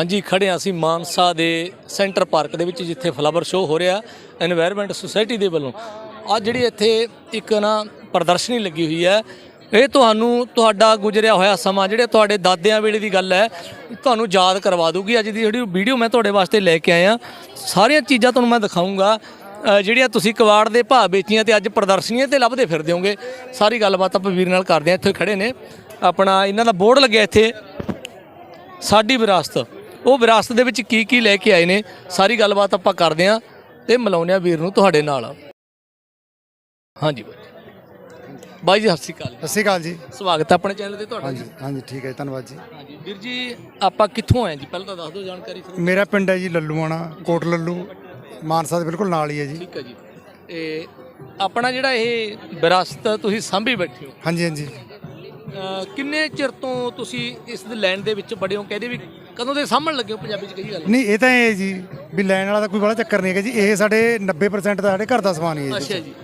ਹਾਂਜੀ, ਖੜੇ ਆ ਅਸੀਂ ਮਾਨਸਾ ਦੇ ਸੈਂਟਰ ਪਾਰਕ ਦੇ ਵਿੱਚ, ਜਿੱਥੇ ਫਲਾਵਰ ਸ਼ੋਅ ਹੋ ਰਿਹਾ এনवायरमेंट ਸੁਸਾਇਟੀ ਦੇ ਵੱਲੋਂ। ਅੱਜ ਜਿਹੜੀ ਇੱਥੇ ਇੱਕ ਨਾ ਪ੍ਰਦਰਸ਼ਨੀ ਲੱਗੀ ਹੋਈ ਹੈ, ਇਹ ਤੁਹਾਨੂੰ, ਤੁਹਾਡਾ ਗੁਜ਼ਰਿਆ ਹੋਇਆ ਸਮਾਂ, ਜਿਹੜੇ ਤੁਹਾਡੇ ਦਾਦਿਆਂ ਵੇਲੇ ਦੀ ਗੱਲ ਹੈ, ਤੁਹਾਨੂੰ ਯਾਦ ਕਰਵਾ ਦੂਗੀ ਅੱਜ ਦੀ ਜਿਹੜੀ ਵੀਡੀਓ ਮੈਂ ਤੁਹਾਡੇ ਵਾਸਤੇ ਲੈ ਕੇ ਆਇਆ, ਸਾਰੀਆਂ ਚੀਜ਼ਾਂ ਤੁਹਾਨੂੰ ਮੈਂ ਦਿਖਾਉਂਗਾ ਜਿਹੜੀਆਂ ਤੁਸੀਂ ਕਵਾੜ ਦੇ ਭਾਅ ਵੇਚੀਆਂ ਤੇ ਅੱਜ ਪ੍ਰਦਰਸ਼ਨੀਆਂ ਤੇ ਲੱਭਦੇ ਫਿਰਦੇ ਹੋਗੇ ਸਾਰੀ ਗੱਲਬਾਤ ਆਪਾਂ ਵੀਰ ਨਾਲ ਕਰਦੇ ਆ ਇੱਥੇ ਖੜੇ ਨੇ, ਆਪਣਾ ਇਹਨਾਂ ਦਾ ਬੋਰਡ ਲੱਗਿਆ ਇੱਥੇ, ਸਾਡੀ ਵਿਰਾਸਤ। ਉਹ ਵਿਰਾਸਤ ਦੇ ਵਿੱਚ ਕੀ ਕੀ ਲੈ ਕੇ ਆਏ ਨੇ ਸਾਰੀ ਗੱਲਬਾਤ ਆਪਾਂ ਕਰਦੇ ਆਂ ਤੇ ਮਿਲਾਉਂਦੇ ਆ ਵੀਰ ਨੂੰ ਤੁਹਾਡੇ ਨਾਲ। ਹਾਂਜੀ ਬਾਈ। ਬਾਈ ਜੀ ਸਤਿ ਸ਼੍ਰੀ ਅਕਾਲ ਸਤਿ ਸ਼੍ਰੀ ਅਕਾਲ ਜੀ। ਸਵਾਗਤ ਹੈ ਆਪਣੇ ਚੈਨਲ ਤੇ ਤੁਹਾਡਾ ਹਾਂਜੀ ਹਾਂਜੀ ਠੀਕ ਹੈ ਧੰਨਵਾਦ ਜੀ। ਹਾਂਜੀ ਵੀਰ ਜੀ ਆਪਾਂ ਕਿੱਥੋਂ ਆਏ ਜੀ? ਪਹਿਲਾਂ ਤਾਂ ਦੱਸ ਦਿਓ ਜਾਣਕਾਰੀ ਮੇਰਾ ਪਿੰਡ ਹੈ ਜੀ ਲੱਲੂਆਣਾ ਕੋਟ ਲੱਲੂ। ਮਾਨਸਾ ਦੇ ਬਿਲਕੁਲ ਨਾਲ ਹੀ ਹੈ ਜੀ। ਠੀਕ ਹੈ ਜੀ। ਤੇ ਆਪਣਾ ਜਿਹੜਾ ਇਹ ਵਿਰਾਸਤ ਤੁਸੀਂ ਸਾਂਭੀ ਬੈਠੇ ਹੋ। ਹਾਂਜੀ ਹਾਂਜੀ। ਕਿੰਨੇ ਚਿਰ ਤੋਂ ਤੁਸੀਂ ਇਸ ਲੈਣ ਦੇ ਵਿੱਚ ਬੜੇ ਹੋ? ਕਹਿੰਦੇ ਵੀ ਕਦੋਂ ਦੇ ਸਾਂਭਣ ਲੱਗੇ ਹੋ ਪੰਜਾਬੀ ਚ ਕਹੀ ਗੱਲ? ਨਹੀਂ ਇਹ ਤਾਂ ਇਹ ਜੀ ਵੀ ਲੈਣ ਵਾਲਾ ਤਾਂ ਕੋਈ ਬੜਾ ਚੱਕਰ ਨਹੀਂ ਹੈਗਾ ਜੀ। ਇਹ ਸਾਡੇ 90% ਦਾ ਸਾਡੇ ਘਰ ਦਾ ਸਮਾਨ ਹੀ ਹੈ ਅੱਛਾ ਜੀ ਜੀ।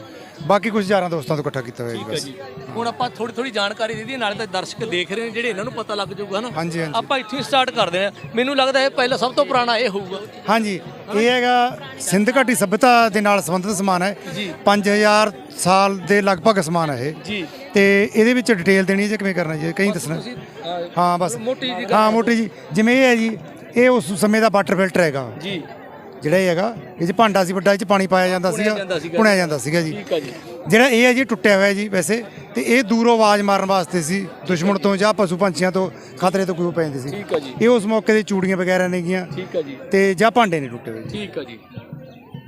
ਬਾਕੀ ਕੁਝ ਯਾਰਾਂ ਦੋਸਤਾਂ ਤੋਂ ਇਕੱਠਾ ਕੀਤਾ ਹੋਇਆ ਜੀ ਬਸ। ਜੀ। ਹੁਣ ਆਪਾਂ ਥੋੜੀ ਥੋੜੀ ਜਾਣਕਾਰੀ ਦੇ ਦਈਏ ਨਾਲੇ ਤਾਂ ਦਰਸ਼ਕ ਦੇਖ ਰਹੇ ਨੇ ਜਿਹੜੇ ਇਹਨਾਂ ਨੂੰ ਪਤਾ ਲੱਗ ਜਾਊਗਾ ਨਾ ਹਾਂਜੀ ਹਾਂਜੀ। ਆਪਾਂ ਇੱਥੇ ਸਟਾਰਟ ਕਰਦੇ ਹਾਂ। ਮੈਨੂੰ ਲੱਗਦਾ ਇਹ ਪਹਿਲਾ ਸਭ ਤੋਂ ਪੁਰਾਣਾ ਇਹ ਹੋਊਗਾ। ਹਾਂਜੀ ਇਹ ਹੈਗਾ ਸਿੰਧ ਘਾਟੀ ਸਭਿਅਤਾ ਦੇ ਨਾਲ ਸੰਬੰਧਿਤ ਸਮਾਨ ਹੈ। ਜੀ। 5000 ਸਾਲ ਦੇ ਲਗਭਗ ਸਮਾਨ ਹੈ ਇਹ। ਜੀ। ਤੇ ਇਹਦੇ ਵਿੱਚ ਡਿਟੇਲ ਦੇਣੀ ਜਾਂ ਕਿਵੇਂ ਕਰਨਾ ਜੀ ਕਈ ਦੱਸਣਾ। ਤੁਸੀਂ ਅਹ, ਹਾਂ ਬਸ। ਮੋਟੀ ਜੀ ਗੱਲ ਹਾਂ ਮੋਟੀ ਜੀ ਜਿਵੇਂ ਇਹ ਹੈ ਜੀ ਇਹ ਉਸ ਸਮੇਂ ਦਾ ਵਾਟਰ ਫਿਲਟਰ ਹੈਗਾ। ਜੀ। ਜਿਹੜਾ ਇਹ ਹੈਗਾ ਇਹ 'ਚ ਭਾਂਡਾ ਸੀ ਵੱਡਾ ਇਹ 'ਚ ਪਾਣੀ ਪਾਇਆ ਜਾਂਦਾ ਪੁਣਿਆ ਸੀਗਾ ਜਾਂਦਾ ਸੀਗਾ। ਪੁਣਿਆ ਜਾਂਦਾ ਸੀਗਾ ਜੀ। ਠੀਕ ਹੈ ਜੀ। ਜਿਹੜਾ ਇਹ ਹੈ ਜੀ ਟੁੱਟਿਆ ਹੋਇਆ ਜੀ ਵੈਸੇ ਤੇ ਇਹ ਦੂਰੋਂ ਆਵਾਜ਼ ਮਾਰਨ ਵਾਸਤੇ ਸੀ ਦੁਸ਼ਮਣ ਤੋਂ ਜਾਂ ਪਸ਼ੂ ਪੰਛੀਆਂ ਤੋਂ ਖਤਰੇ ਤੋਂ ਕੋਈ ਪੈਂਦੇ ਸੀ। ਠੀਕ ਹੈ ਜੀ। ਇਹ ਉਸ ਮੌਕੇ ਦੇ ਚੂੜੀਆਂ ਵਗੈਰਾ ਨੇਗੀਆਂ। ਠੀਕ ਜੀ। ਤੇ ਜਾਂ ਭਾਂਡੇ ਨੇ ਟੁੱਟੇ ਹੋਏ ਜੀ। ਠੀਕ ਹੈ ਜੀ।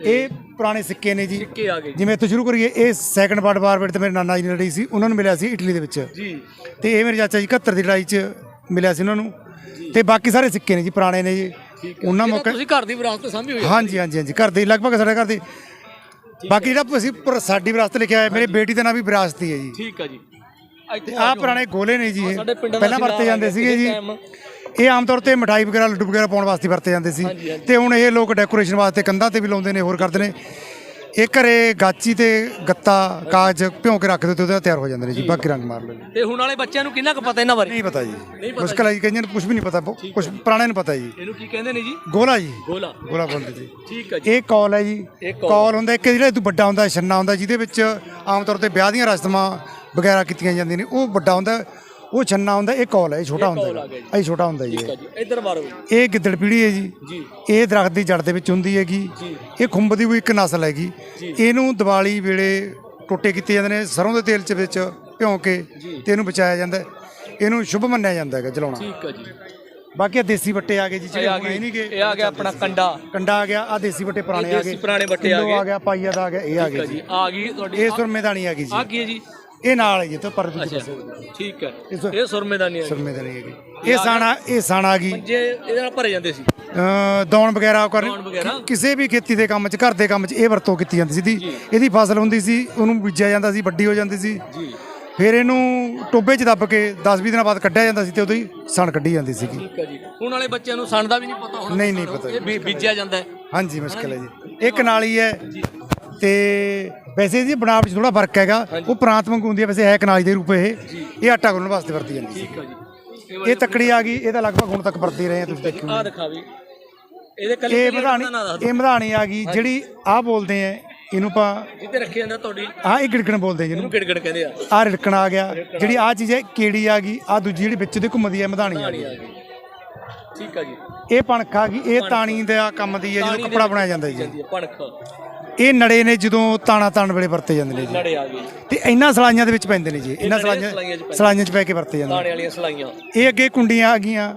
ਇਹ ਪੁਰਾਣੇ ਸਿੱਕੇ ਨੇ ਜੀ। ਸਿੱਕੇ ਆ ਗਏ। ਜਿਵੇਂ ਇੱਥੋਂ ਸ਼ੁਰੂ ਕਰੀਏ ਇਹ ਸੈਕੰਡ ਵਰਲਡ ਵਾਰ ਵੇਲੇ ਤੇ ਮੇਰੇ ਨਾਨਾ ਜੀ ਨੇ ਲੜੀ ਸੀ ਉਹਨਾਂ ਨੂੰ ਮਿਲਿਆ ਸੀ ਇਟਲੀ ਦੇ ਵਿੱਚ। ਜੀ। ਤੇ ਇਹ ਮੇਰੇ ਚਾਚਾ ਜੀ 71 ਦੀ ਲੜਾਈ 'ਚ ਮਿਲਿਆ ਸੀ ਉਹਨਾਂ ਨੂੰ। ਤੇ ਬਾਕੀ ਸਾਰੇ ਸਿੱਕੇ ਨੇ ਜੀ ਪੁਰਾਣੇ ਨੇ ਜੀ। ਉਹਨਾਂ ਮੌਕੇ ਤੁਸੀਂ ਘਰ ਦੀ ਵਿਰਾਸਤ ਸਾਂਭੀ ਹੋਈ ਹੈ ਹਾਂਜੀ ਹਾਂਜੀ ਹਾਂਜੀ ਘਰ ਦੇ ਲਗਭਗ ਸਾਡੇ ਘਰ ਦੇ। ਬਾਕੀ ਜਿਹੜਾ ਅਸੀਂ ਪਰ ਸਾਡੀ ਵਿਰਾਸਤ ਲਿਖਿਆ ਹੈ ਮੇਰੇ ਬੇਟੀ ਦਾ ਨਾਮ ਵੀ ਵਿਰਾਸਤ ਹੀ ਹੈ ਜੀ। ਠੀਕ ਹੈ ਜੀ। ਇੱਥੇ ਆਹ ਪੁਰਾਣੇ ਗੋਲੇ ਨੇ ਜੀ ਇਹ। ਸਾਡੇ ਪਿੰਡਾਂ ਦਾ ਪਹਿਲਾਂ ਵਰਤੇ ਜਾਂਦੇ ਸੀਗੇ ਜੀ। time। ਇਹ ਆਮ ਤੌਰ ਤੇ ਮਠਾਈ ਵਗੈਰਾ ਲੱਡੂ ਵਗੈਰਾ ਪਾਉਣ ਵਾਸਤੇ ਵਰਤੇ ਜਾਂਦੇ ਸੀ। ਤੇ ਹੁਣ ਇਹ ਲੋਕ ਡੈਕੋਰੇਸ਼ਨ ਵਾਸਤੇ ਕੰਧਾਂ ਤੇ ਵੀ ਲਾਉਂਦੇ ਨੇ ਹੋਰ ਕਰਦੇ ਨੇ। ਇਹ ਘਰੇ ਗਾਚੀ ਤੇ ਗੱਤਾ ਕਾਗਜ਼ ਭਿਉਂ ਕੇ ਰੱਖ ਦਿਓ ਤੇ ਉਹਦੇ ਤਿਆਰ ਹੋ ਜਾਂਦੇ ਨੇ ਜੀ ਬਾਕੀ ਰੰਗ ਮਾਰ ਲਓ ਜੀ ਤੇ ਹੁਣ ਵਾਲੇ ਬੱਚਿਆਂ ਨੂੰ ਕਿੰਨਾ ਕੁ ਪਤਾ ਇਹਨਾਂ ਬਾਰੇ? ਨਹੀਂ ਪਤਾ ਜੀ। ਮੁਸ਼ਕਲ ਹੈ ਜੀ ਕਈਆਂ ਨੂੰ ਕੁਝ ਵੀ ਨਹੀਂ ਪਤਾ ਕੁਝ ਪੁਰਾਣੇ ਨੂੰ ਪਤਾ ਜੀ। ਇਹਨੂੰ ਕੀ ਕਹਿੰਦੇ ਨੇ ਜੀ? ਗੋਲਾ ਜੀ। ਗੋਲਾ। ਗੋਲਾ ਬੋਲਦੇ ਜੀ। ਠੀਕ ਹੈ ਜੀ। ਇਹ ਕੌਲ ਹੈ ਜੀ। ਕੌਲ। ਕੌਲ ਹੁੰਦਾ ਇੱਕ ਜਿਹੜਾ ਇਹ ਤੋਂ ਵੱਡਾ ਹੁੰਦਾ ਛੰਨਾ ਹੁੰਦਾ ਜਿਹਦੇ ਵਿੱਚ ਆਮ ਤੌਰ ਤੇ ਵਿਆਹ ਦੀਆਂ ਰਸਮਾਂ ਵਗੈਰਾ ਕੀਤੀਆਂ ਜਾਂਦੀਆਂ ਨੇ ਉਹ ਵੱਡਾ ਹੁੰਦਾ। ਉਹ ਛੰਨਾ ਹੁੰਦਾ ਇਹ ਕੌਲ ਹੈ ਇਹ ਛੋਟਾ ਹੁੰਦਾ ਕੌਲ ਆ ਹੈ ਗਿਆ ਜੀ। ਇਹ ਛੋਟਾ ਹੁੰਦਾ ਜੀ ਠੀਕ ਹੈ ਇਹ। ਜੀ ਇੱਧਰ ਮਾਰੋ ਇਹ ਗਿੱਦੜ ਪੀੜੀ ਹੈ ਜੀ। ਜੀ। ਇਹ ਦਰਖਤ ਦੀ ਜੜ ਦੇ ਵਿੱਚ ਹੁੰਦੀ ਹੈਗੀ। ਜੀ। ਇਹ ਖੁੰਬ ਦੀ ਵੀ ਇੱਕ ਨਸਲ ਹੈਗੀ। ਜੀ। ਇਹਨੂੰ ਦੀਵਾਲੀ ਵੇਲੇ ਟੋਟੇ ਕੀਤੇ ਜਾਂਦੇ ਨੇ ਸਰੋਂ ਦੇ ਤੇਲ ਚ ਵਿੱਚ ਭਿਉਂ ਕੇ ਜੀ। ਤੇ ਇਹਨੂੰ ਬਚਾਇਆ ਜਾਂਦਾ ਹੈ। ਇਹਨੂੰ ਸ਼ੁਭ ਮੰਨਿਆ ਜਾਂਦਾ ਹੈਗਾ ਜਲਾਉਣਾ। ਠੀਕ ਹੈ ਜੀ। ਬਾਕੀ ਇਹ ਦੇਸੀ ਵੱਟੇ ਆ ਗਏ ਜੀ ਇਹ ਜਿਹੜੇ ਆ ਹੁਣ ਇਹ ਨਹੀਂ ਗਏ ਗਏ। ਇਹ ਆ ਗਿਆ ਆਪਣਾ ਕੰਡਾ। ਕੰਡਾ ਆ ਗਿਆ ਆ ਦੇਸੀ ਵੱਟੇ ਪੁਰਾਣੇ ਆ ਦੇਸੀ ਗਏ। ਪੁਰਾਣੇ ਵੱਟੇ ਆ ਕਿੱਲੋ ਗਏ। ਆ ਗਿਆ ਪਾਈਆ ਦਾ ਆ ਗਿਆ ਇਹ ਆ ਠੀਕ ਹੈ ਗਿਆ ਜੀ। ਜੀ। ਆ ਗਈ ਤੁਹਾਡੀ ਇਹ ਸੁਰਮੇਦਾਨੀ ਆ ਗਈ ਆ ਜੀ ਕੀ ਹੈ ਜੀ। ਇਹ ਨਾਲ ਹੈ ਜੀ ਤੇ ਪਰ ਅੱਛਾ। ਠੀਕ ਹੈ। ਇਹ ਸੁਰ- ਇਹ ਸੁਰਮੇਦਾਨੀ ਹੈ ਸੁਰਮੇਦਾਨੀ ਹੈਗੀ। ਇਹ ਸਾਣਾ ਇਹ ਸਾਣਾ ਆ ਗਈ ਜੇ ਇਹਦੇ ਨਾਲ ਭਰੇ ਜਾਂਦੇ ਸੀ। ਅ, ਦੌਣ ਵਗੈਰਾ ਕਰ ਦੌਣ ਵਗੈਰਾ? ਕਿਸੇ ਵੀ ਖੇਤੀ ਦੇ ਕੰਮ 'ਚ ਘਰ ਦੇ ਕੰਮ 'ਚ ਇਹ ਵਰਤੋਂ ਕੀਤੀ ਜਾਂਦੀ ਸੀ ਦੀ ਇਹਦੀ ਫਸਲ ਹੁੰਦੀ ਸੀ ਉਹਨੂੰ ਬੀਜਿਆ ਜਾਂਦਾ ਸੀ ਵੱਡੀ ਹੋ ਜਾਂਦੀ ਸੀ। ਜੀ। ਫਿਰ ਇਹਨੂੰ ਟੋਬੇ 'ਚ ਦੱਬ ਕੇ 10-20 ਦਿਨਾਂ ਬਾਅਦ ਕੱਢਿਆ ਜਾਂਦਾ ਸੀ ਤੇ ਉਹਦੀ ਸਣ ਕੱਢੀ ਜਾਂਦੀ ਸੀਗੀ। ਠੀਕ ਹੈ ਜੀ। ਹੁਣ ਵਾਲੇ ਬੱਚਿਆਂ ਨੂੰ ਸਣ ਦਾ ਵੀ ਨਹੀਂ ਪਤਾ ਹੁਣ। ਨਹੀਂ, ਨਹੀਂ ਪਤਾ ਇਹ ਬੀ- ਬੀਜਿਆ ਜਾਂਦਾ ਹੈ। ਹਾਂਜੀ ਮੁਸ਼ਕਿਲ ਹੈ ਜੀ। ਇੱਕ ਨਾਲੀ ਹੈ ਤੇ ਵੈਸੇ ਇਹਦੀ ਬਣਾਵਟ 'ਚ ਥੋੜਾ ਫ਼ਰਕ ਹੈਗਾ। ਉਹ ਪ੍ਰਾਂਤ ਵਾਂਗੂ ਹੁੰਦੀ ਹੈ ਵੈਸੇ ਹੈ ਕਨਾਲੀ ਦੇ ਰੂਪ ਇਹ। ਇਹ ਆਟਾ ਗੁੰਨਣ ਵਾਸਤੇ ਵਰਤੀ ਜਾਂਦੀ ਠੀਕ ਹੈ ਜੀ। ਇਹ ਤੱਕੜੀ ਆ ਗਈ ਇਹ ਤਾਂ ਲਗਭਗ ਹੁਣ ਤੱਕ ਵਰਤੀ ਰਹੇ ਆ ਤੁਸੀਂ ਦੇਖਿਓ। ਆ ਦਿਖਾਵੀ ਇਹਦੇ ਕੱਲੇ ਇਹ ਮਧਾਣੀ ਇਹ ਮਧਾਣੀ ਆ ਗਈ ਜਿਹੜੀ ਆਹ ਬੋਲਦੇ ਆ ਇਹਨੂੰ ਆਪਾਂ ਜਿੱਤੇ ਰੱਖੀ ਜਾਂਦਾ ਤੁਹਾਡੀ। ਆਹ ਇਹ ਗਿੜਕਣ ਬੋਲਦੇ ਆ ਜਿਹਨੂੰ। ਗਿੜਗੜ ਕਹਿੰਦੇ ਆ। ਆਹ ਰਿੜਕਣ ਆ ਗਿਆ। ਜਿਹੜੀ ਆਹ ਚੀਜ਼ ਹੈ ਕੀੜੀ ਆ ਗਈ ਆ ਦੂਜੀ ਜਿਹੜੀ ਵਿੱਚ ਦੇ ਘੁੰਮਦੀ ਹੈ ਮਧਾਣੀ ਆ ਗਈ। ਆ ਠੀਕ ਹੈ ਜੀ। ਇਹ ਪਣਖ ਆ ਗਈ ਇਹ ਤਾਣੀ ਦਾ ਕੰਮ ਦੀ ਹੈ ਜਦੋਂ ਕੱਪੜਾ ਬਣਾਇਆ ਜਾਂਦਾ ਜੀ। ਹੈ ਪਣਖ। ਇਹ ਨੜੇ ਨੇ ਜਦੋਂ ਤਾਣਾ ਤਾਣ ਵੇਲੇ ਵਰਤੇ ਜਾਂਦੇ ਨੇ ਜੀ। ਨੜੇ ਆ ਗਏ। ਤੇ ਇਹਨਾਂ ਸਲਾਈਆਂ ਦੇ ਵਿੱਚ ਪੈਂਦੇ ਨੇ ਜੀ। ਇਹਨਾਂ ਸਲਾਈਆਂ ਸਲਾਈਆਂ 'ਚ ਪੈ ਕੇ ਵਰਤੇ ਜਾਂਦੇ ਤਾਣੇ ਵਾਲੀਆਂ ਸਲਾਈਆਂ। ਨੇ। ਇਹ ਅੱਗੇ ਕੁੰਡੀਆਂ ਆ ਗਈਆਂ।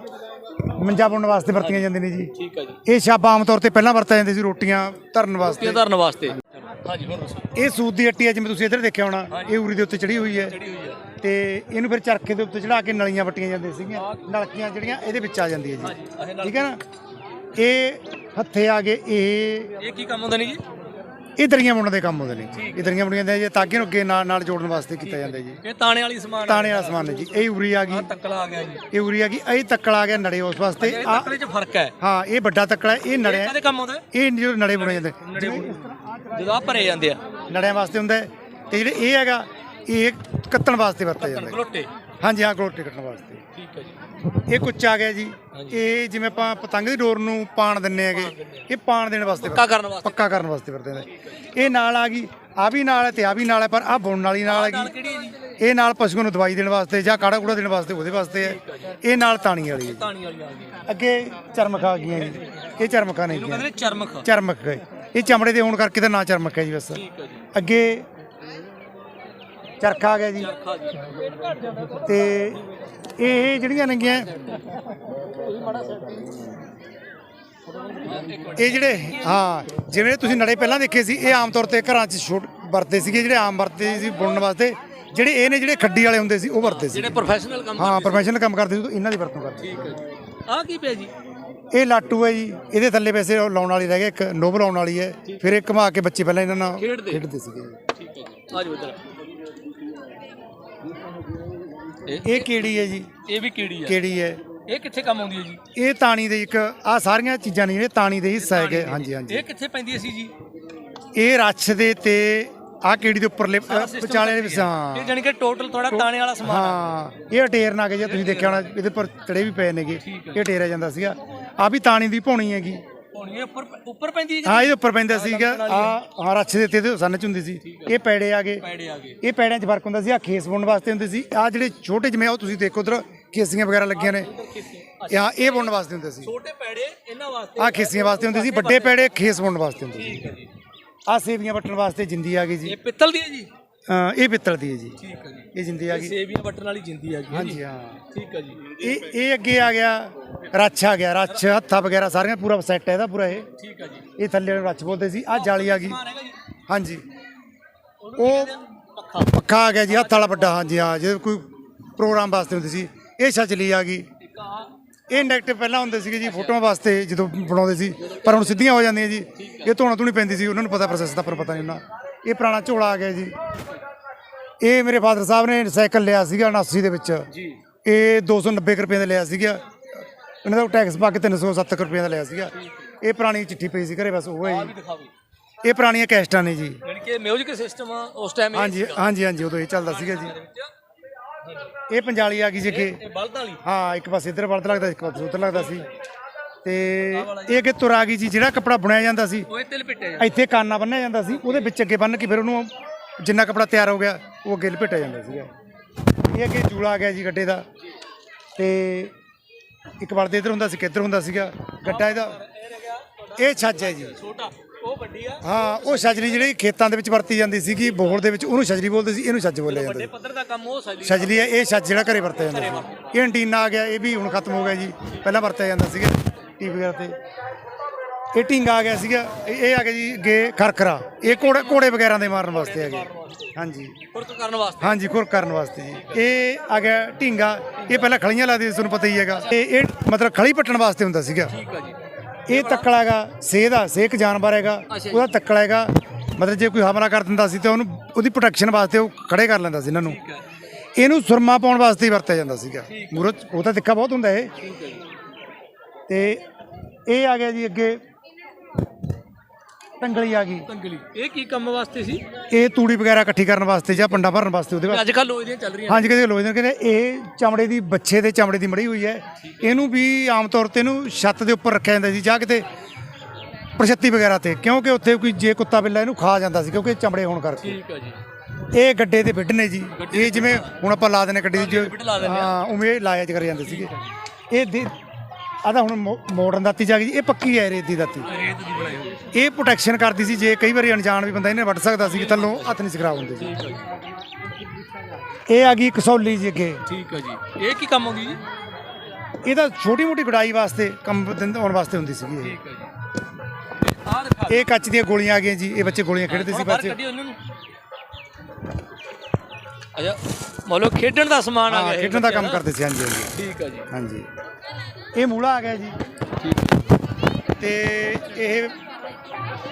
ਮੰਜਾ ਬੁਣਨ ਵਾਸਤੇ ਵਰਤੀਆਂ ਜਾਂਦੀਆਂ ਨੇ ਜੀ। ਠੀਕ ਹੈ ਜੀ। ਇਹ ਛਾਪਾ ਆਮ ਤੌਰ ਤੇ ਪਹਿਲਾਂ ਵਰਤਿਆ ਜਾਂਦੇ ਸੀ ਰੋਟੀਆਂ ਧਰਨ ਵਾਸਤੇ। ਧਰਨ ਵਾਸਤੇ। ਹਾਂਜੀ ਦੱਸੋ। ਇਹ ਸੂਤ ਦੀ ਅੱਟੀ ਹੈ ਜਿਵੇਂ ਤੁਸੀਂ ਇੱਧਰ ਦੇਖਿਆ ਹੋਣਾ ਇਹ ਉਰੀ ਦੇ ਉੱਤੇ ਚੜੀ ਹੋਈ ਹੈ। ਚੜੀ ਹੋਈ ਹੈ। ਤੇ ਇਹਨੂੰ ਫਿਰ ਚਰਖੇ ਦੇ ਉੱਤੇ ਚੜਾ ਕੇ ਨਲੀਆਂ ਵੱਟੀਆਂ ਜਾਂਦੀਆਂ ਸੀਗੀਆਂ। ਨਲਕੀਆਂ ਜਿਹੜੀਆਂ ਇਹਦੇ ਵਿੱਚ ਆ ਜਾਂਦੀਆਂ ਜੀ। ਠੀਕ ਹੈ ਨਾ? ਇਹ ਹੱਥੇ ਆ ਗਏ ਇਹ ਇਹ ਕੀ ਕੰਮ ਹੁੰਦਾ ਨਹੀਂ ਜੀ? ਇਹ ਦਰੀਆਂ ਬੁਣਨ ਦੇ ਕੰਮ ਹੁੰਦੇ ਨੇ। ਇਹ ਦਰੀਆਂ ਬੁਣੀਆਂ ਜਾਂਦੀਆਂ ਜੀ ਤਾਗੇ ਨੂੰ ਅੱਗੇ ਨਾਲ ਨਾਲ ਜੋੜਨ ਵਾਸਤੇ ਕੀਤਾ ਜਾਂਦਾ ਜੀ। ਇਹ ਤਾਣੇ ਵਾਲੀ ਸਮਾਨ ਤਾਣੇ ਵਾਲਾ ਸਮਾਨ ਨੇ ਜੀ। ਇਹ ਉਰੀ ਆ ਗਈ। ਤੱਕਲਾ ਆ ਗਿਆ ਜੀ। ਇਹ ਉਰੀ ਆ ਗਈ। ਇਹ ਤੱਕਲ ਆ ਗਿਆ ਨੜੇ ਉਸ ਵਾਸਤੇ। ਆ ਤੱਕਲੇ 'ਚ ਫ਼ਰਕ ਹੈ। ਹਾਂ ਇਹ ਵੱਡਾ ਤੱਕਲਾ ਹੈ, ਇਹ ਨੜਿਆ ਕਾਹਦੇ ਕੰਮ ਆਉਂਦਾ ਹੈ? ਇਹ ਜੋ ਨੜੇ ਬੁਣੇ ਜਾਂਦੇ। ਨੜੇ ਜਦੋਂ ਆ ਭਰੇ ਜਾਂਦੇ ਆ। ਨੜਿਆਂ ਵਾਸਤੇ ਹੁੰਦਾ ਹੈ। ਤੇ ਜਿਹੜੇ ਇਹ ਹੈਗਾ ਇਹ ਕੱਤਣ ਵਾਸਤੇ ਵਰਤਿਆ ਜਾਂਦਾ ਹੈ। ਗਲੋਟੇ ਹਾਂਜੀ ਹਾਂ ਗਲੋਟੇ ਕੱਟਣ ਵਾਸਤੇ। ਠੀਕ ਹੈ ਜੀ। ਇਹ ਕੁੱਚਾ ਆ ਗਿਆ ਜੀ। ਇਹ ਜਿਵੇਂ ਆਪਾਂ ਪਤੰਗ ਦੀ ਡੋਰ ਨੂੰ ਪਾਣ ਦਿੰਨੇ ਹੈਗੇ ਇਹ ਪਾਣ ਦੇਣ ਵਾਸਤੇ ਪੱਕਾ ਕਰਨ ਵਾਸਤੇ। ਪੱਕਾ ਕਰਨ ਵਾਸਤੇ ਵਰਤੇ ਨੇ। ਇਹ ਨਾਲ ਆ ਗਈ ਆ ਵੀ ਨਾਲ ਹੈ ਤੇ ਆ ਵੀ ਨਾਲ ਹੈ ਪਰ ਆ ਬੁਣਨ ਵਾਲੀ ਨਾਲ ਨਾਲ ਹੈਗੀ ਇਹ ਨਾਲ ਪਸ਼ੂਆਂ ਨੂੰ ਦਵਾਈ ਦੇਣ ਵਾਸਤੇ ਜਾਂ ਕਾੜਾ ਕੂੜਾ ਦੇਣ ਵਾਸਤੇ ਉਹਦੇ ਵਾਸਤੇ ਹੈ। ਇਹ ਨਾਲ ਤਾਣੀ ਵਾਲੀ ਹੈ। ਤਾਣੀ ਵਾਲੀ ਆ ਗਈ। ਅੱਗੇ ਚਰਮਖਾ ਆ ਗਈਆਂ ਜੀ। ਇਹ ਚਰਮਖਾ ਨਹੀਂ ਇਹਨੂੰ ਕਹਿੰਦੇ ਨੇ ਚਰਮਖ ਚਰਮਖ ਹੈ। ਇਹ ਚਮੜੇ ਦੇ ਹੋਣ ਕਰਕੇ ਤਾਂ ਨਾਂ ਚਰਮਖ ਹੈ ਜੀ ਬਸ। ਠੀਕ ਹੈ ਜੀ। ਅੱਗੇ ਚਰਖਾ ਆ ਗਿਆ ਜੀ। ਤੇ ਇਹ ਜਿਹੜੀਆਂ ਨੰਗੀਆਂ ਇਹ ਜਿਹੜੇ ਹਾਂ ਜਿਵੇਂ ਤੁਸੀਂ ਨੜੇ ਪਹਿਲਾਂ ਦੇਖੇ ਸੀ ਇਹ ਆਮ ਤੌਰ ਤੇ ਘਰਾਂ 'ਚ ਛੋਟ ਵਰਤੇ ਸੀਗੇ ਜਿਹੜੇ ਆਮ ਵਰਤੇ ਸੀ ਬੁਣਨ ਵਾਸਤੇ ਜਿਹੜੇ ਇਹ ਨੇ ਜਿਹੜੇ ਖੱਡੀ ਵਾਲੇ ਹੁੰਦੇ ਸੀ ਉਹ ਵਰਤੇ ਸੀ ਜਿਹੜੇ ਪ੍ਰੋਫੈਸ਼ਨਲ ਕੰਮ ਹਾਂ ਪ੍ਰੋਫੈਸ਼ਨਲ ਕੰਮ ਕਰਦੇ ਸੀ ਉਹ ਇਹਨਾਂ ਦੀ ਵਰਤੋਂ ਕਰਦੇ ਠੀਕ ਹੈ ਜੀ। ਆ ਕੀ ਪਿਆ ਜੀ? ਇਹ ਲਾਟੂ ਹੈ ਜੀ ਇਹਦੇ ਥੱਲੇ ਵੈਸੇ ਉਹ ਲਾਉਣ ਵਾਲੀ ਰਹਿ ਗਿਆ ਇੱਕ ਨੋਬ ਲਾਉਣ ਵਾਲੀ ਹੈ ਫਿਰ ਇਹ ਘੁਮਾ ਕੇ ਬੱਚੇ ਪਹਿਲਾਂ ਇਹਨਾਂ ਨਾਲ ਖੇਡਦੇ। ਖੇਡਦੇ ਸੀਗੇ। ਠੀਕ ਹੈ ਜੀ। ਆ ਜਾਓ ਇੱਧਰ। ਇਹ? ਇਹ ਕੀੜੀ ਹੈ ਜੀ? ਇਹ ਵੀ ਕੀੜੀ ਆ ਕੀੜੀ ਹੈ? ਇਹ ਕਿੱਥੇ ਕੰਮ ਆਉਂਦੀ ਹੈ ਜੀ? ਇਹ ਤਾਣੀ ਦੇ ਇੱਕ ਆ ਸਾਰੀਆਂ ਚੀਜ਼ਾਂ ਨੇ ਜਿਹੜੇ ਤਾਣੀ ਦੇ ਹਿੱਸਾ ਹੈਗੇ। ਹਾਂਜੀ ਹਾਂਜੀ। ਇਹ ਕਿੱਥੇ ਪੈਂਦੀ ਸੀ ਜੀ? ਇਹ ਰੱਛ ਦੇ ਤੇ ਆ ਕੀੜੀ ਦੇ ਉੱਪਰਲੇ ਵਿਚਾਲੇ ਦੇ ਵਿੱਚ ਇਹ ਹਾਂ। ਜਾਨੀ ਕਿ ਟੋਟਲ ਥੋੜਾ ਤਾਣੇ ਵਾਲਾ ਸਮਾਨ ਆ। ਹਾਂ ਇਹ ਅਟੇਰ ਨਾ ਕੇ ਜੇ ਤੁਸੀਂ ਦੇਖਿਆ ਹੋਣਾ ਇਹਦੇ ਪਰ ਚੜੇ ਵੀ ਪਏ ਨੇਗੇ। ਇਹ ਅਟੇਰਿਆ ਜਾਂਦਾ ਸੀਗਾ। ਆ ਵੀ ਤਾਣੀ ਦੀ ਭੌਣੀ ਹੈਗੀ। ਇਹ ਉੱਪਰ ਉੱਪਰ ਪੈਂਦੀ ਹੈ ਹਾਂ ਇਹਦੇ ਉੱਪਰ ਪੈਂਦਾ ਸੀਗਾ। ਆ ਹਾਂ। ਰੱਛ ਦੇ ਤੇ ਸੰਨ ਚ ਹੁੰਦੀ ਸੀ। ਇਹ ਪੈੜੇ ਆ ਗਏ। ਪੈੜੇ ਆ ਗਏ। ਇਹ ਪੈੜਿਆਂ 'ਚ ਫ਼ਰਕ ਹੁੰਦਾ ਸੀ ਆ ਖੇਸ ਬੁਣਨ ਵਾਸਤੇ ਹੁੰਦੇ ਸੀ। ਆ ਜਿਹੜੇ ਛੋਟੇ ਜਿਵੇਂ ਉਹ ਤੁਸੀਂ ਦੇਖੋ ਉਧਰ ਖੇਸੀਆਂ ਵਗੈਰਾ ਲੱਗੀਆਂ ਨੇ। ਆ ਇਹ ਬੁਣਨ ਵਾਸਤੇ ਹੁੰਦੇ ਸੀ। ਛੋਟੇ ਪੈੜੇ ਇਹਨਾਂ ਵਾਸਤੇ ਆ ਖੇਸੀਆਂ ਵਾਸਤੇ ਹੁੰਦੇ ਸੀ ਵੱਡੇ ਪੈੜੇ ਖੇਸ ਬੁਣਨ ਵਾਸਤੇ ਹੁੰਦੇ ਸੀ। ਠੀਕ ਹੈ ਜੀ। ਆ ਸੇਵੀਆਂ ਵੱਟਣ ਵਾਸਤੇ ਜਿੰਦੀ ਆ ਗਈ ਜੀ। ਇਹ ਪਿੱਤਲ ਦੀ ਹੈ ਜੀ? ਅ, ਇਹ ਪਿੱਤਲ ਦੀ ਹੈ ਜੀ। ਠੀਕ ਹੈ ਜੀ। ਇਹ ਜਿੰਦੀ ਆ ਗਈ। ਸੇਵੀਆਂ ਵੱਟਣ ਵਾਲੀ ਜਿੰਦੀ ਆ ਗਈ ਹਾਂਜੀ ਹਾਂ। ਠੀਕ ਹੈ ਜੀ। ਇਹ ਇਹ ਅੱਗੇ ਆ ਗਿਆ ਰੱਛ ਆ ਗਿਆ ਰੱਛ ਹੱਥਾ ਵਗੈਰਾ ਸਾਰੀਆਂ ਪੂਰਾ ਸੈੱਟ ਹੈ ਇਹਦਾ ਪੂਰਾ ਇਹ। ਠੀਕ ਹੈ ਜੀ। ਇਹ ਥੱਲੇ ਨੂੰ ਰੱਛ ਬੋਲਦੇ ਸੀ ਆ ਜਾਲੀ ਆ ਗਈ। ਸਮਾਨ ਹੈਗਾ ਜੀ। ਹਾਂਜੀ। ਉਹ ਪੱਖਾ। ਪੱਖਾ ਆ ਗਿਆ ਜੀ ਹੱਥ ਵਾਲਾ ਵੱਡਾ ਹਾਂਜੀ ਹਾਂ ਜੇ ਕੋਈ ਪ੍ਰੋਗਰਾਮ ਵਾਸਤੇ ਹੁੰਦੀ ਸੀ। ਇਹ ਛਚਲੀ ਆ ਗਈ। ਇੱਕ ਆ ਇਹ ਨੈਗੇਟਿਵ ਪਹਿਲਾਂ ਹੁੰਦੇ ਸੀਗੇ ਜੀ ਫੋਟੋਆਂ ਵਾਸਤੇ ਜਦੋਂ ਬਣਾਉਂਦੇ ਸੀ ਪਰ ਹੁਣ ਸਿੱਧੀਆਂ ਹੋ ਜਾਂਦੀਆਂ ਜੀ। ਇਹ ਧੋਣਾ ਧੂਣੀ ਪੈਂਦੀ ਸੀ ਉਹਨਾਂ ਨੂੰ ਪਤਾ ਪ੍ਰੋਸੈਸ ਦਾ ਪਰ ਪਤਾ ਨਹੀਂ ਉਹਨਾਂ। ਇਹ ਪੁਰਾਣਾ ਝੋਲਾ ਆ ਗਿਆ ਜੀ। ਇਹ ਮੇਰੇ ਫਾਦਰ ਸਾਹਿਬ ਨੇ ਸਾਈਕਲ ਲਿਆ ਸੀਗਾ 79 ਦੇ ਵਿੱਚ। ਜੀ। ਇਹ 290 ਕੁ ਰੁਪਏ ਦਾ ਲਿਆ ਸੀਗਾ। ਇਹਨਾਂ ਦਾ ਟੈਕਸ ਪਾ ਕੇ 370 ਕੁ ਰੁਪਏ ਦਾ ਲਿਆ ਸੀਗਾ। ਇਹ ਪੁਰਾਣੀ ਚਿੱਠੀ ਪਈ ਸੀ ਘਰੇ ਬਸ ਉਹ ਹੈ ਜੀ। ਇਹ ਪੁਰਾਣੀਆਂ ਕੈਸਟਾਂ ਨੇ ਜੀ। ਯਾਨੀ ਕਿ ਮਿਊਜ਼ਿਕ ਸਿਸਟਮ ਉਸ ਟਾਈਮ ਇਹ ਹਾਂਜੀ ਹਾਂਜੀ ਹਾਂਜੀ ਉਦੋਂ ਇਹ ਚੱਲਦਾ ਸੀਗਾ ਜੀ। ਇਹ ਪੰਜਾਲੀ ਆ ਗਈ ਜੀ ਅੱਗੇ। ਬਲਦਾਂ ਵਾਲੀ? ਹਾਂ ਇੱਕ ਪਾਸੇ ਇੱਧਰ ਵਲਦ ਲੱਗਦਾ ਇੱਕ ਪਾਸੇ ਉੱਧਰ ਲੱਗਦਾ ਸੀ। ਤੇ ਇਹ ਅੱਗੇ ਤੁਰ ਆ ਗਈ ਜੀ ਜਿਹੜਾ ਕੱਪੜਾ ਬੁਣਿਆ ਜਾਂਦਾ ਸੀ। ਉਹ ਪਿੱਟੇ ਇੱਥੇ ਕਾਨਾ ਬੰਨਿਆ ਜਾਂਦਾ ਸੀ ਉਹਦੇ ਵਿੱਚ ਅੱਗੇ ਬੰਨ ਕੇ ਫਿਰ ਉਹਨੂੰ ਜਿੰਨਾ ਕੱਪੜਾ ਤਿਆਰ ਹੋ ਗਿਆ, ਉਹ ਅੱਗੇ ਲਪੇਟਿਆ ਜਾਂਦਾ ਸੀਗਾ। ਇਹ ਅੱਗੇ ਜੂਲਾ ਆ ਗਿਆ ਜੀ ਗੱਡੇ ਦਾ। ਤੇ ਇੱਕ ਬਲਦ ਇੱਧਰ ਹੁੰਦਾ ਸੀ ਕਿੱਧਰ ਹੁੰਦਾ ਸੀਗਾ ਗੱਡਾ ਇਹਦਾ। ਇਹ ਛੱਜ ਹੈ ਜੀ। ਛੋਟਾ ਉਹ ਵੱਡੀ ਆ ਹਾਂ ਉਹ ਛਜਰੀ ਜਿਹੜੀ ਖੇਤਾਂ ਦੇ ਵਿੱਚ ਵਰਤੀ ਜਾਂਦੀ ਸੀਗੀ ਬੋਹੜ ਦੇ ਵਿੱਚ, ਉਹਨੂੰ ਛਜਰੀ ਬੋਲਦੇ ਸੀ, ਇਹਨੂੰ ਛੱਜ ਬੋਲਿਆ ਜਾਂਦਾ ਵੱਡੇ ਪੱਧਰ ਦਾ ਕੰਮ ਉਹ ਸਾਲੀ ਛਜਲੀ ਹੈ, ਇਹ ਛੱਜ ਜਿਹੜਾ ਘਰੇ ਵਰਤਿਆ ਜਾਂਦਾ ਸੀ। ਇਹ ਐਂਟੀਨਾ ਆ ਗਿਆ, ਇਹ ਵੀ ਹੁਣ ਖਤਮ ਹੋ ਗਿਆ ਜੀ। ਪਹਿਲਾਂ ਵਰਤਿਆ ਜਾਂਦਾ ਸੀਗਾ ਟੀਵੀ ਵਗੈਰਾ ਤੇ। ਇਹ ਢਿੰਗਾ ਆ ਗਿਆ ਸੀਗਾ। ਇਹ ਇਹ ਆ ਗਿਆ ਜੀ ਅੱਗੇ ਖਰਖਰਾ। ਇਹ ਘੋੜੇ ਘੋੜੇ ਵਗੈਰਾ ਦੇ ਮਾਰਨ ਵਾਸਤੇ ਆ ਗਿਆ। ਹਾਂਜੀ। ਫੁਰਕ ਕਰਨ ਵਾਸਤੇ। ਹਾਂਜੀ ਖੁਰ ਕਰਨ ਵਾਸਤੇ ਜੀ। ਇਹ ਆ ਗਿਆ ਢਿੰਗਾ ਇਹ ਪਹਿਲਾਂ ਖਲੀਆਂ ਲਾਦੇ ਸੀ ਤੁਹਾਨੂੰ ਪਤਾ ਹੀ ਹੈਗਾ। ਇਹ ਇਹ ਮਤਲਬ ਖਲੀ ਪੱਟਣ ਵਾਸਤੇ ਹੁੰਦਾ ਸੀਗਾ। ਠੀਕ ਆ ਜੀ। ਇਹ ਤੱਕੜਾ ਹੈਗਾ ਸੇਹ ਦਾ ਸੇਹ ਇੱਕ ਜਾਨਵਰ ਹੈਗਾ। ਅੱਛਾ ਜੀ। ਉਹਦਾ ਤੱਕੜਾ ਹੈਗਾ। ਮਤਲਬ ਜੇ ਕੋਈ ਹਮਲਾ ਕਰ ਦਿੰਦਾ ਸੀ ਤੇ ਉਹਨੂੰ ਉਹਦੀ ਪ੍ਰੋਟੈਕਸ਼ਨ ਵਾਸਤੇ ਉਹ ਖੜੇ ਕਰ ਲੈਂਦਾ ਸੀ ਇਹਨਾਂ ਨੂੰ। ਠੀਕ ਇਹਨੂੰ ਸੁਰਮਾ ਪਾਉਣ ਵਾਸਤੇ ਹੀ ਵਰਤਿਆ ਜਾਂਦਾ ਸੀਗਾ। ਮੂਰਤ ਉਹ ਤਾਂ ਤਿੱਖਾ ਬਹੁਤ ਹੁੰਦਾ ਇਹ। ਠੀਕ ਜੀ। ਤੇ ਇਹ ਆ ਗਿਆ ਜੀ ਅੱਗੇ ਟੰਗਲੀ ਆ ਗਈ। ਤੰਗਲੀ। ਇਹ ਕੀ ਕੰਮ ਵਾਸਤੇ ਸੀ? ਇਹ ਤੂੜੀ ਵਗੈਰਾ ਇਕੱਠੀ ਕਰਨ ਵਾਸਤੇ ਜਾਂ ਪੰਡਾ ਭਰਨ ਵਾਸਤੇ ਉਹਦੇ ਵਾਸਤੇ। ਅੱਜ ਕੱਲ ਲੋਹੇ ਦੀਆਂ ਚੱਲ ਰਹੀਆਂ ਹਾਂਜੀ ਕਹਿੰਦੇ ਲੋਹੇ ਦੇ ਕਹਿੰਦੇ ਇਹ ਚਮੜੇ ਦੀ ਬੱਚੇ ਦੇ ਚਮੜੇ ਦੀ ਮੜੀ ਹੋਈ ਹੈ। ਇਹਨੂੰ ਵੀ ਆਮ ਤੌਰ ਤੇ ਇਹਨੂੰ ਛੱਤ ਦੇ ਉੱਪਰ ਰੱਖਿਆ ਜਾਂਦਾ ਸੀ ਜਾਂ ਕਿਤੇ ਪ੍ਰਛੱਤੀ ਵਗੈਰਾ ਤੇ ਕਿਉਂਕਿ ਉੱਥੇ ਕੋਈ ਜੇ ਕੁੱਤਾ ਬਿੱਲਾ ਇਹਨੂੰ ਖਾ ਜਾਂਦਾ ਸੀ ਕਿਉਂਕਿ ਇਹ ਚਮੜੇ ਹੋਣ ਕਰਕੇ। ਠੀਕ ਆ ਜੀ। ਇਹ ਗੱਡੇ ਦੇ ਬਿੱਡ ਨੇ ਜੀ। ਇਹ ਜਿਵੇਂ ਹੁਣ ਆਪਾਂ ਲਾ ਦਿੰਦੇ ਗੱਡੀ ਦੀ। ਹਾਂ। ਉਵੇਂ ਇਹ ਲਾਇਆ ਚ ਕਰ ਜਾਂਦੇ ਸੀਗੇ। ਇਹ ਦੇ ਆਦਾ ਹੁਣ ਮੋ- ਮੋਡਰਨ ਦਾਤੀ ਜਾ ਗਈ ਇਹ ਪੱਕੀ ਹੈ ਰੇਤ ਦੀ ਦਾਤੀ। ਰੇਤ ਦੀ ਬਣਾਈ ਹੋਈ ਇਹ ਪ੍ਰੋਟੈਕਸ਼ਨ ਕਰਦੀ ਸੀ ਜੇ ਕਈ ਵਾਰੀ ਅਣਜਾਣ ਵੀ ਬੰਦਾ ਇਹਨੇ ਵੱਢ ਸਕਦਾ ਸੀ ਥੱਲੋਂ ਹੱਥ ਨਹੀਂ ਸੀ ਖਰਾਬ ਹੁੰਦੇ। ਸੀ ਆ ਇਹ ਆ ਗਈ ਕਸੌਲੀ ਜੀ ਅੱਗੇ। ਠੀਕ ਆ ਜੀ। ਇਹ ਕੀ ਕੰਮ ਆਉਂਦੀ ਜੀ? ਇਹ ਤਾਂ ਛੋਟੀ ਮੋਟੀ ਗੁਡਾਈ ਵਾਸਤੇ ਕੰਮ ਦਿੰਦੇ ਆਉਣ ਵਾਸਤੇ ਹੁੰਦੀ ਸੀਗੀ ਇਹ। ਠੀਕ ਆ ਜੀ। ਆਹ ਦਿਖਾ ਇਹ ਕੱਚ ਦੀਆਂ ਗੋਲੀਆਂ ਆ ਗਈਆਂ ਜੀ ਇਹ ਬੱਚੇ ਗੋਲੀਆਂ ਖੇਡਦੇ ਸੀ ਬਾਹਰ ਬੱਚੇ। ਕੱਢਿਓ ਇਹਨਾਂ ਨੂੰ। ਖੇਡਣ ਦਾ ਸਮਾਨ ਆ ਹਾਂ ਗਿਆ ਇਹ ਖੇਡਣ ਦਾ ਕੰਮ ਬੱਚਿਆਂ ਕਰਦੇ ਸੀ ਹਾਂਜੀ ਹਾਂਜੀ। ਠੀਕ ਆ ਜੀ। ਹਾਂਜੀ। ਇਹ ਮੂਲਾ ਆ ਗਿਆ ਜੀ। ਠੀਕ ਤੇ ਇਹ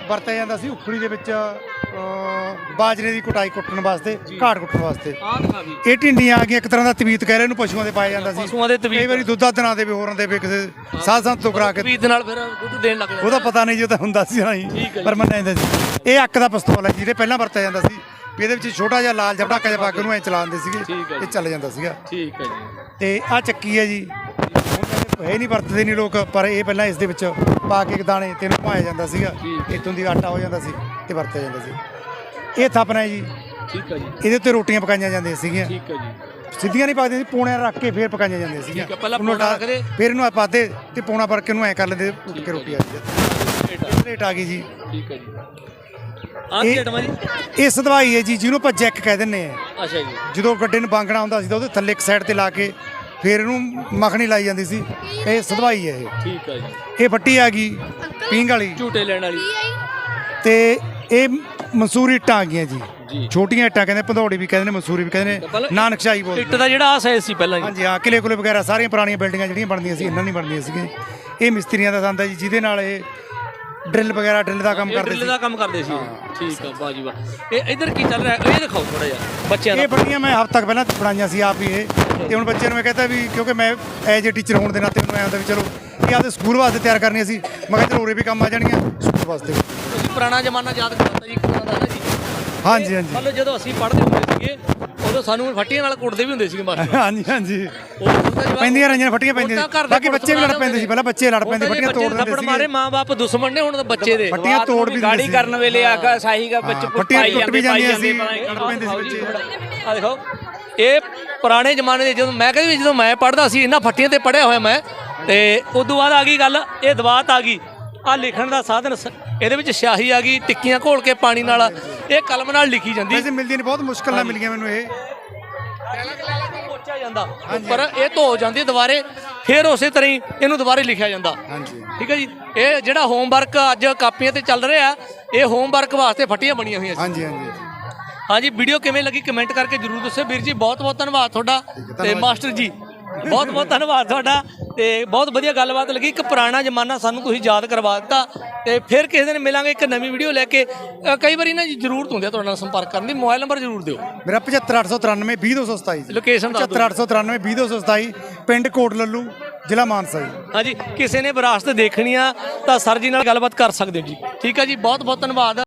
ਵਰਤਿਆ ਜਾਂਦਾ ਸੀ ਉਖੜੀ ਦੇ ਵਿੱਚ ਬਾਜਰੇ ਦੀ ਕੁਟਾਈ ਕੁੱਟਣ ਵਾਸਤੇ ਘਾਟ ਕੁੱਟਣ ਵਾਸਤੇ। ਆਹ ਦਿਖਾ ਵੀ ਇਹ ਢਿੰਡੀਆਂ ਆ ਗਈਆਂ ਇੱਕ ਤਰ੍ਹਾਂ ਦਾ ਤਵੀਤ ਕਹਿ ਰਹੇ ਇਹਨੂੰ ਪਸ਼ੂਆਂ ਦੇ ਪਾਇਆ ਜਾਂਦਾ ਸੀ। ਪਸ਼ੂਆਂ ਦੇ ਕਈ ਤਵੀਤ ਵਾਰੀ ਦੁੱਧਾ ਦਿਨਾਂ ਦੇ ਵੀ ਹੋਰਾਂ ਦੇ ਵੀ ਕਿਸੇ ਸਾਧ ਸੰਤ ਤੋਂ ਕਰਾ ਕੇ ਤਵੀਤ ਨਾਲ ਫਿਰ ਦੁੱਧ ਦੇਣ ਲੱਗ ਜਾਂਦਾ। ਉਹਦਾ ਪਤਾ ਨਹੀਂ ਜੋ ਤਾਂ ਹੁੰਦਾ ਸੀ ਠੀਕ ਹੈ ਜੀ। ਪਰ ਮੰਨਿਆ ਜਾਂਦਾ ਸੀ। ਇਹ ਅੱਕ ਦਾ ਪਿਸਤੌਲ ਹੈ ਜਿਹਦੇ ਪਹਿਲਾਂ ਵਰਤਿਆ ਜਾਂਦਾ ਸੀ। ਵੀ ਇਹਦੇ ਵਿੱਚ ਛੋਟਾ ਜਿਹਾ ਲਾਲ ਪਟਾਕਾ ਜਿਹਾ ਪਾ ਕੇ ਉਹਨੂੰ ਐ ਚਲਾਉਂਦੇ ਸੀਗੇ ਠੀਕ ਹੈ ਇਹ ਚੱਲ ਜਾਂਦਾ ਸੀਗਾ। ਠੀਕ ਹੈ ਜੀ। ਤੇ ਆ ਚੱਕੀ ਹੈ ਜੀ। ਇਹ ਨਹੀਂ ਵਰਤਦੇ ਨਹੀਂ ਲੋਕ ਪਰ ਇਹ ਪਹਿਲਾਂ ਇਸ ਦੇ ਵਿੱਚ ਪਾ ਕੇ ਦਾਣੇ ਤੇ ਇਹਨੂੰ ਪਾਇਆ ਜਾਂਦਾ ਸੀਗਾ। ਇਤੋਂ ਦੀ ਆਟਾ ਹੋ ਜਾਂਦਾ ਸੀ ਤੇ ਵਰਤਿਆ ਜਾਂਦਾ ਸੀ। ਇਹ ਥਾਪਣਾ ਹੈ ਜੀ। ਠੀਕ ਹੈ ਜੀ। ਇਹਦੇ ਉੱਤੇ ਰੋਟੀਆਂ ਪਕਾਈਆਂ ਜਾਂਦੀਆਂ ਸੀਗੀਆਂ। ਠੀਕ ਹੈ ਜੀ। ਸਿੱਧੀਆਂ ਨਹੀਂ ਪੱਕਦੀਆਂ ਸੀ ਪੂਣਿਆਂ ਰੱਖ ਕੇ ਫੇਰ ਪਕਾਈਆਂ ਜਾਂਦੀਆਂ ਸੀਗੀਆਂ। ਠੀਕ ਹੈ, ਪਹਿਲਾਂ ਪੂਣਾ ਰੱਖਦੇ। ਫੇਰ ਇਹਨੂੰ ਪਾਦੇ ਤੇ ਪੂਣਾ ਭਰ ਕੇ ਉਹਨੂੰ ਐ ਕਰ ਲੈਂਦੇ ਉੱਠ ਕੇ ਰੋਟੀ ਆ ਜਾਂਦੀ ਪਲੇਟ ਆ ਗਈ। ਜੀ। ਠੀਕ ਹੈ ਜੀ। ਆਹ ਜੀ? ਇਹ ਸਦਵਾਈ ਹੈ ਜੀ ਜਿਹਨੂੰ ਆਪਾਂ ਜੈਕ ਕਹਿ ਦਿੰਨੇ ਆ ਅੱਛਾ ਜੀ। ਜਦੋਂ ਗੱਡੇ ਨੂੰ ਬਾਂਗਣਾ ਹੁੰਦਾ ਸੀ ਤਾਂ ਉਹਦੇ ਥੱਲੇ ਇੱਕ ਸਾਈਡ ਤੇ ਲਾ ਕੇ ਫੇਰ ਇਹਨੂੰ ਮੱਖਣੀ ਲਾਈ ਜਾਂਦੀ ਸੀ। ਇਹ ਸਦਵਾਈ ਹੈ ਇਹ। ਠੀਕ ਹੈ ਜੀ। ਇਹ ਫੱਟੀ ਆ ਗਈ ਪੀਂਗ ਵਾਲੀ। ਝੂਟੇ ਲੈਣ ਵਾਲੀ। ਤੇ ਇਹ ਮਨਸੂਰੀ ਇੱਟਾਂ ਆ ਗਈਆਂ ਜੀ। ਜੀ। ਛੋਟੀਆਂ ਇੱਟਾਂ ਕਹਿੰਦੇ ਭੰਦੌੜੀ ਵੀ ਕਹਿੰਦੇ ਨੇ ਮਨਸੂਰੀ ਵੀ ਕਹਿੰਦੇ ਨੇ ਨਾਨਕਸ਼ਾਹੀ ਬੋਲਦੇ ਇੱਟ ਦਾ ਜਿਹੜਾ ਆ ਸਾਈਜ਼ ਸੀ ਪਹਿਲਾਂ ਜੀ। ਹਾਂਜੀ ਹਾਂ ਕਿਲੇ ਕੁਲੇ ਵਗੈਰਾ ਸਾਰੀਆਂ ਪੁਰਾਣੀਆਂ ਬਿਲਡਿੰਗਾਂ ਜਿਹੜੀਆਂ ਬਣਦੀਆਂ ਸੀ ਇਹਨਾਂ ਨਹੀਂ ਬਣਦੀਆਂ ਸੀਗੀਆਂ। ਇਹ ਮਿਸਤਰੀਆਂ ਦਾ ਧੰਦਾ ਜੀ ਜਿਹਦੇ ਨਾਲ ਇਹ ਡਰਿਲ ਵਗੈਰਾ ਡਰਿਲ ਦਾ ਕੰਮ ਇਹ ਕਰਦੇ ਡਰਿੱਲ ਸੀ। ਦਾ ਕੰਮ ਕਰਦੇ ਸੀ। ਠੀਕ ਆ ਬਾਜੀ ਵਾਹ। ਇਹ ਇਧਰ ਕੀ ਚੱਲ ਰਿਹਾ? ਇਹ ਦਿਖਾਓ ਥੋੜਾ ਜਿਹਾ। ਬੱਚਿਆਂ ਦਾ ਇਹ ਬਣੀਆਂ ਮੈਂ ਹਫ਼ਤਾ ਕੁ ਪਹਿਲਾਂ ਬਣਾਈਆਂ ਸੀ ਆਪ ਹੀ ਇਹ। ਤੇ ਹੁਣ ਬੱਚਿਆਂ ਨੂੰ ਮੈਂ ਕਹਿੰਦਾ ਵੀ ਕਿਉਂਕਿ ਮੈਂ ਐਜ ਏ ਟੀਚਰ ਹੋਣ ਦੇ ਨਾਤੇ ਮੈਨੂੰ ਐਂ ਹੁੰਦਾ ਵੀ ਚਲੋ ਇਹ ਆਪਦੇ ਸਕੂਲ ਵਾਸਤੇ ਤਿਆਰ ਕਰਨੀਆਂ ਸੀ ਮੈਂ ਕਿਹਾ ਚਲੋ ਉਰੇ ਵੀ ਕੰਮ ਆ ਜਾਣਗੀਆਂ ਸਕੂਲ ਵਾਸਤੇ। ਤੁਸੀਂ ਪੁਰਾਣਾ ਜ਼ਮਾਨਾ ਯਾਦ ਕਰਤਾ ਜੀ ਕੋਣਾ ਦਾ ਨਾ ਜੀ। ਹਾਂਜੀ ਹਾਂਜੀ। ਮੰਨ ਲਓ ਜਦੋਂ ਅਸੀਂ ਪੜ੍ਹਦੇ ਹੁੰਦੇ ਸੀਗੇ ਉਦੋਂ ਸਾਨੂੰ ਫੱਟੀਆਂ ਨਾਲ ਕੁੱਟਦੇ ਵੀ ਹੁੰਦੇ ਸੀਗੇ ਮਾਸਟਰ। ਹਾਂਜੀ ਹਾਂਜੀ। ਪੈਂਦੀਆਂ ਰਹੀਆਂ ਫੱਟੀਆਂ ਪੈਂਦੀਆਂ ਸੀ। ਬਾਕੀ ਬੱਚੇ ਵੀ ਲੜ ਪੈਂਦੇ ਸੀ ਪਹਿਲਾਂ ਬੱਚੇ ਲੜ ਪੈਂਦੇ ਫੱਟੀਆਂ ਬੱਚੇ ਤੋੜ ਦਿੰਦੇ ਥੱਪੜ ਮਾਰੇ ਸੀ ਮਾਂ-ਬਾਪ ਦੁਸ਼ਮਣ ਨੇ ਹੁਣ ਤਾਂ ਬੱਚੇ ਦੇ। ਫੱਟੀਆਂ ਤੋੜ ਵੀ ਦਿੰਦੇ ਗਾੜੀ ਸੀ ਕਰਨ ਵੇਲੇ ਆਕਾ ਸਾਹੀ ਦਾ ਬੱਚ ਫੱਟੀਆਂ ਟੁੱਟ ਵੀ ਜਾਂਦੀਆਂ ਸੀ ਜਾਂਦੇ, ਲੜ ਪੈਂਦੇ ਸੀ ਬੱਚੇ। ਆ ਦੇਖੋ। ਇਹ ਪੁਰਾਣੇ ਜ਼ਮਾਨੇ ਦੇ ਜਦੋਂ ਮੈਂ ਕਹਿੰਦਾ ਵੀ ਜਦੋਂ ਮੈਂ ਪੜ੍ਹਦਾ ਸੀ ਇਹਨਾਂ ਫੱਟੀਆਂ ਤੇ ਪੜਿਆ ਹੋਇਆ ਮੈਂ ਤੇ ਉਦੋਂ ਬਾਅਦ ਆ ਗਈ ਗੱਲ ਇਹ ਦਵਾਤ ਆ ਗਈ। ਆ ਲਿਖਣ ਦਾ ਸਾਧਨ ਸ- ਇਹਦੇ ਵਿੱਚ ਸਿਆਹੀ ਆ ਗਈ ਟਿੱਕੀਆਂ ਘੋਲ ਕੇ ਪਾਣੀ ਨਾਲ ਇਹ ਕਲਮ ਨਾਲ ਲਿਖੀ ਜਾਂਦੀ। ਵੈਸੇ ਮਿਲਦੀਆਂ ਨੇ ਬਹੁਤ ਮੁਸ਼ਕਲ ਨਾਲ ਮਿਲੀਆਂ ਮੈਨੂੰ ਇਹ। ਪੋਚਿਆ ਜਾਂਦਾ ਉੱਪਰ ਇਹ ਧੋ ਜਾਂਦੀ ਦੁਬਾਰੇ ਫਿਰ ਉਸੇ ਤਰ੍ਹਾਂ ਹੀ ਇਹਨੂੰ ਦੁਬਾਰੇ ਲਿਖਿਆ ਜਾਂਦਾ। ਹਾਂਜੀ। ਠੀਕ ਹੈ ਜੀ? ਇਹ ਜਿਹੜਾ ਹੋਮਵਰਕ ਅੱਜ ਕਾਪੀਆਂ ਤੇ ਚੱਲ ਰਿਹਾ ਇਹ ਹੋਮਵਰਕ ਵਾਸਤੇ ਫੱਟੀਆਂ ਬਣੀਆਂ ਹੋਈਆਂ ਸੀ। ਹਾਂਜੀ ਹਾਂਜੀ। ਹਾਂਜੀ ਵੀਡੀਓ ਕਿਵੇਂ ਲੱਗੀ ਕਮੈਂਟ ਕਰਕੇ ਜਰੂਰ ਦੱਸਿਓ। ਵੀਰ ਜੀ ਬਹੁਤ ਬਹੁਤ ਧੰਨਵਾਦ ਤੁਹਾਡਾ ਤੇ ਮਾਸਟਰ ਜੀ ਬਹੁਤ ਬਹੁਤ ਧੰਨਵਾਦ ਤੁਹਾਡਾ ਤੇ ਬਹੁਤ ਵਧੀਆ ਗੱਲਬਾਤ ਲੱਗੀ। ਇੱਕ ਪੁਰਾਣਾ ਜ਼ਮਾਨਾ ਸਾਨੂੰ ਤੁਸੀਂ ਯਾਦ ਕਰਵਾ ਦਿੱਤਾ ਤੇ ਫਿਰ ਕਿਸੇ ਦਿਨ ਮਿਲਾਂਗੇ ਇੱਕ ਨਵੀਂ ਵੀਡੀਓ ਲੈ ਕੇ। ਅ, ਕਈ ਵਾਰੀ ਨਾ ਜੀ ਜ਼ਰੂਰਤ ਹੁੰਦੀ ਹੈ ਤੁਹਾਡੇ ਨਾਲ ਸੰਪਰਕ ਕਰਨ ਦੀ। ਮੋਬਾਈਲ ਨੰਬਰ ਜ਼ਰੂਰ ਦਿਓ। ਮੇਰਾ 75893 20227 ਲੋਕੇਸ਼ਨ ਦੱਸ ਦਿਓ। 75893 20227 ਪਿੰਡ ਕੋਟ ਲੱਲੂ ਜ਼ਿਲ੍ਹਾ ਮਾਨਸਾ ਜੀ। ਹਾਂਜੀ ਕਿਸੇ ਨੇ ਵਿਰਾਸਤ ਦੇਖਣੀ ਆ ਤਾਂ ਸਰ ਜੀ ਨਾਲ ਗੱਲਬਾਤ ਕਰ ਸਕਦੇ ਹੋ ਜੀ। ਠੀਕ ਹੈ ਜੀ ਬਹੁਤ ਬਹੁਤ ਧੰਨਵਾਦ।